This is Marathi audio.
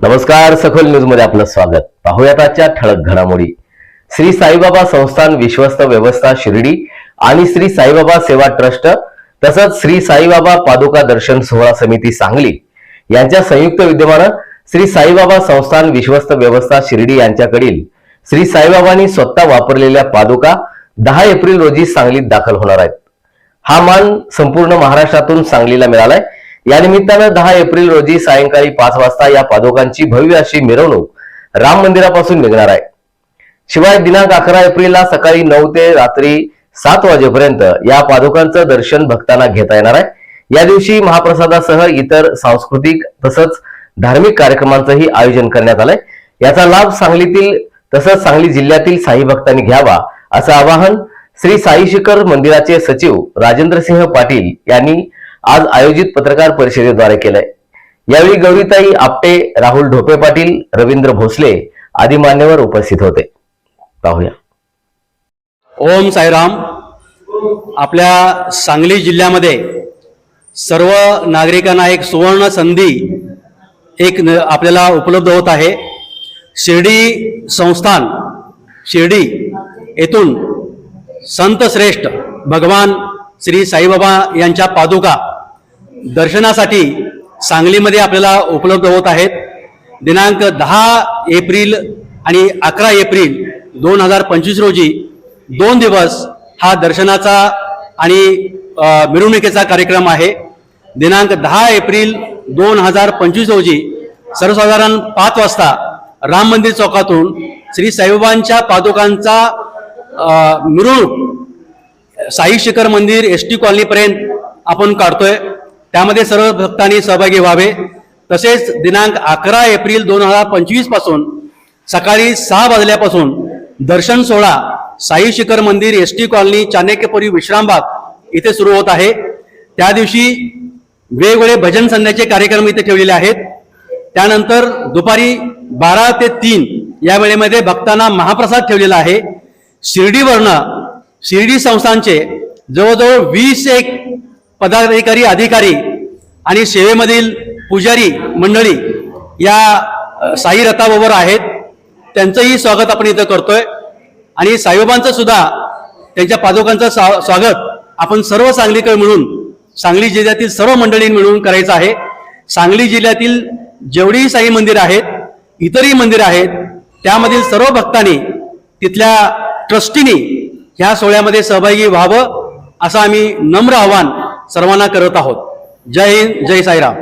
नमस्कार सखोल न्यूजमध्ये आपलं स्वागत. पाहुयात आजच्या ठळक घडामोडी. श्री साईबाबा संस्थान विश्वस्त व्यवस्था शिर्डी आणि श्री साईबाबा सेवा ट्रस्ट तसंच श्री साईबाबा पादुका दर्शन सोहळा समिती सांगली यांच्या संयुक्त विद्यमानं श्री साईबाबा संस्थान विश्वस्त व्यवस्था शिर्डी यांच्याकडील श्री साईबाबांनी स्वतः वापरलेल्या पादुका दहा एप्रिल रोजी सांगलीत दाखल होणार आहेत. हा मान संपूर्ण महाराष्ट्रातून सांगलीला मिळालाय. या निमित्तानं दहा एप्रिल रोजी सायंकाळी पाच वाजता या पादुकांची भव्य अशी मिरवणूक राम मंदिरापासून निघणार आहे. शिवाय दिनांक अकरा एप्रिलला सकाळी नऊ ते रात्री सात वाजेपर्यंत या पादुकांचं दर्शन भक्तांना घेता येणार आहे. या दिवशी महाप्रसादासह इतर सांस्कृतिक तसंच धार्मिक कार्यक्रमांचंही आयोजन करण्यात आलंय. याचा लाभ सांगलीतील तसंच सांगली जिल्ह्यातील साई भक्तांनी घ्यावा असं आवाहन श्री साई शिखर मंदिराचे सचिव राजेंद्र सिंह पाटील यांनी आज आयोजित पत्रकार परिषदेद्वारे केलंय. यावेळी गौरीताई आपटे राहुल ढोपे पाटील रवींद्र भोसले आदी मान्यवर उपस्थित होते. पाहूया. ओम साईराम. आपल्या सांगली जिल्ह्यामध्ये सर्व नागरिकांना एक सुवर्ण संधी एक आपल्याला उपलब्ध होत आहे. शिर्डी संस्थान शिर्डी येथून संत श्रेष्ठ भगवान श्री साईबाबा यांच्या पादुका दर्शनासाठी सांगलीमध्ये आपल्याला उपलब्ध होत आहेत. दिनांक दहा एप्रिल आणि अकरा एप्रिल दोन हजार पंचवीस रोजी दोन दिवस हा दर्शनाचा आणि मिरवणुकीचा कार्यक्रम आहे. दिनांक दहा एप्रिल दोन हजार पंचवीस रोजी सर्वसाधारण पाच वाजता राम मंदिर चौकातून श्री साईबाबांच्या पादुकांचा मिरवणूक साई शिखर मंदिर एस टी कॉलनीपर्यंत आपण काढतोय. त्यामध्ये सर्व भक्तांनी सहभागी व्हावे. तसेच दिनांक अकरा एप्रिल दोन हजार पंचवीसपासून सकाळी सहा वाजल्यापासून दर्शन सोहळा Sai Shikhar Mandir S T colony Chanakyapuri Vishrambag इथे सुरू होत आहे. त्या दिवशी वेगवेगळे भजन संध्याचे कार्यक्रम इथे ठेवलेले आहेत. त्यानंतर दुपारी बारा ते तीन या वेळेमध्ये भक्तांना महाप्रसाद ठेवलेला आहे. शिर्डीवरनं शिर्डी संस्थांचे जवळजवळ वीस एक पदाधिकारी अधिकारी आणि सेवेमधील पुजारी मंडळी या साई रथाबरोबर आहेत. त्यांचंही स्वागत आपण इथं करतोय. आणि साईबाबांचं सुद्धा त्यांच्या पादुकांचं स्वा- स्वागत आपण सर्व सांगलीकर मिळून सांगली जिल्ह्यातील सर्व मंडळी मिळून करायचं आहे. सांगली जिल्ह्यातील जेवढीही साई मंदिर आहेत इतरही मंदिर आहेत त्यामधील सर्व भक्तांनी तिथल्या ट्रस्टीने ह्या सोहळ्यामध्ये सहभागी व्हावं असं आम्ही नम्र आव्हान सर्वांना करत आहोत. जय हिंद जय साईराम.